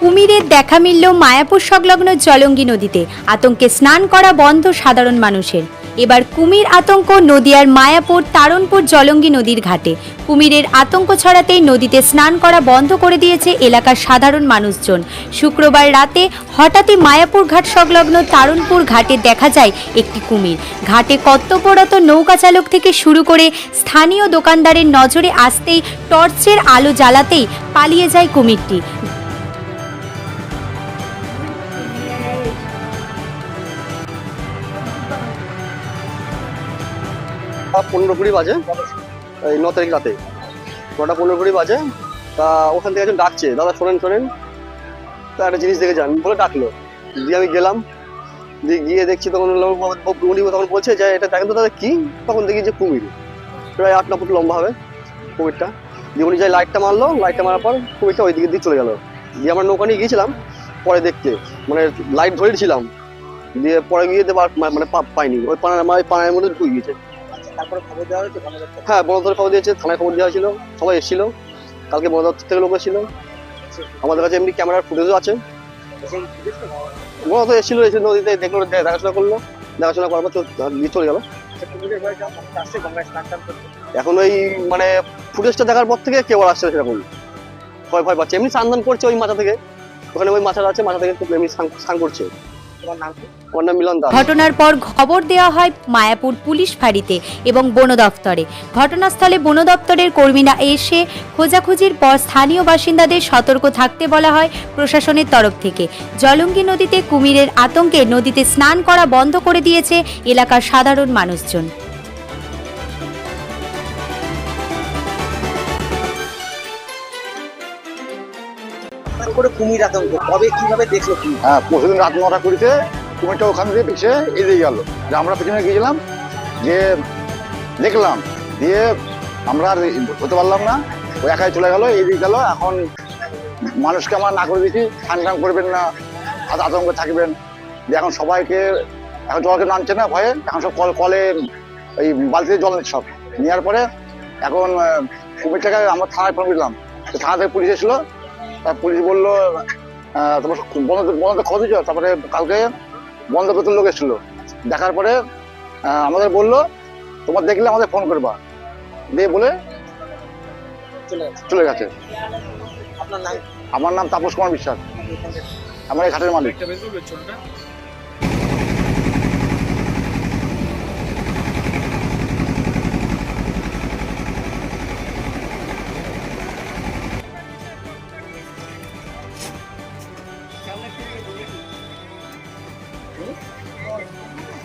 কুমিরের দেখা মিলল মায়াপুর সংলগ্ন জলঙ্গি নদীতে। আতঙ্কে স্নান করা বন্ধ সাধারণ মানুষের। এবার কুমির আতঙ্ক নদিয়ার মায়াপুর তারণপুর জলঙ্গি নদীর ঘাটে। কুমিরের আতঙ্ক ছড়াতেই নদীতে স্নান করা বন্ধ করে দিয়েছে এলাকার সাধারণ মানুষজন। শুক্রবার রাতে হঠাৎই মায়াপুর ঘাট সংলগ্ন তারণপুর ঘাটে দেখা যায় একটি কুমির। ঘাটে কর্তব্যরত নৌকা চালক থেকে শুরু করে স্থানীয় দোকানদারের নজরে আসতেই টর্চের আলো জ্বালাতেই পালিয়ে যায় কুমিরটি। তা পনেরো কুড়ি বাজে। এই ন তারিখ রাতে। নটা পনেরো কুড়ি বাজে। তা ওখান থেকে একজন ডাকছে, দাদা, শোনেন শোনেন। তা একটা জিনিস দেখে যান, বলে ডাকলো। দিয়ে আমি গেলাম। দিয়ে গিয়ে দেখছি তখন উনি তখন বলছে যে, এটা দেখেন তো দাদা কি? তখন দেখি যে কুমির। প্রায় আট ন ফুট লম্বা হবে কুমিরটা। দিয়ে উনি যাই লাইটটা মারলো, লাইটটা মারার পর কুমিরটা ওই দিকে দিয়ে চলে গেলো। দিয়ে আমরা নৌকা নিয়ে গিয়েছিলাম, পরে দেখতে। মানে লাইট ধরেছিলাম। দিয়ে পরে গিয়ে দেবার মানে পাইনি। ওই পানার আমার পানার মধ্যে ঢুকে গিয়েছে। তারপরে খবর দেওয়া হয়েছে হ্যাঁ বন দপ্তরে খবর দিয়েছে থানায় খবর দেওয়া হয়েছিল সবাই এসেছিল কালকে বন দপ্তর থেকে লোক এসেছিল। আমাদের কাছে এমনি ক্যামেরার ফুটেজও আছে? বন দপ্তর এসেছিল এসে নদীতে দেখল দেখাশোনা করল দেখাশোনা করার পর দিয়ে চলে গেল। আচ্ছা। এখন ওই মানে ফুটেজটা দেখার পর থেকে কেউ আর আসছে না সেরকম। ভয় ভয় পাচ্ছে। এমনি স্নান করছে ওই মাথা থেকে। ওখানে ওই মাথাটা আছে মাথা থেকে খুব এমনি স্নান করছে। ঘটনার পর খবর দেওয়া হয় মায়াপুর পুলিশ ফাঁড়িতে এবং বন দপ্তরে। ঘটনাস্থলে বন দপ্তরের কর্মীরা এসে খোঁজাখুঁজির পর স্থানীয় বাসিন্দাদের সতর্ক থাকতে বলা হয় প্রশাসনের তরফ থেকে। জলঙ্গি নদীতে কুমিরের আতঙ্কে নদীতে স্নান করা বন্ধ করে দিয়েছে এলাকার সাধারণ মানুষজন। করে কুমির আতঙ্ক কবে কীভাবে দেখল কি হ্যাঁ পরশুদিন রাত নটা কুড়িতে কুমিরটা ওখান থেকে পিছিয়ে এদিকে গেল। যে আমরা পিছনে গিয়েছিলাম, যে দেখলাম, দিয়ে আমরা আর হতে পারলাম না, ও একাই চলে গেল এদিকে গেল, এখন মানুষকে আমরা না করে দিচ্ছি স্নান টান করবেন না আত- আতঙ্কে থাকবেন। যে এখন সবাইকে, এখন জলকে নামছে না ভয়ে, এখন সব কল কলে এই বালতিতে জল নিচ্ছে সব। নেওয়ার পরে এখন কুমিরটাকে আমরা থানায় ফোন করলাম থানা থেকে পুলিশ এসেছিল পুলিশ বলল তোমার বন্ধ বন্ধ ক্ষতি দিচ্ছ তারপরে কালকে বন্ধ করতে লোক এসেছিল। দেখার পরে আমাদের বলল তোমার দেখলে আমাদের ফোন করবা। দিয়ে বলে চলে গেছে। আমার নাম তাপস কুমার বিশ্বাস। আমার এই ঘাটের মালিক। Hum?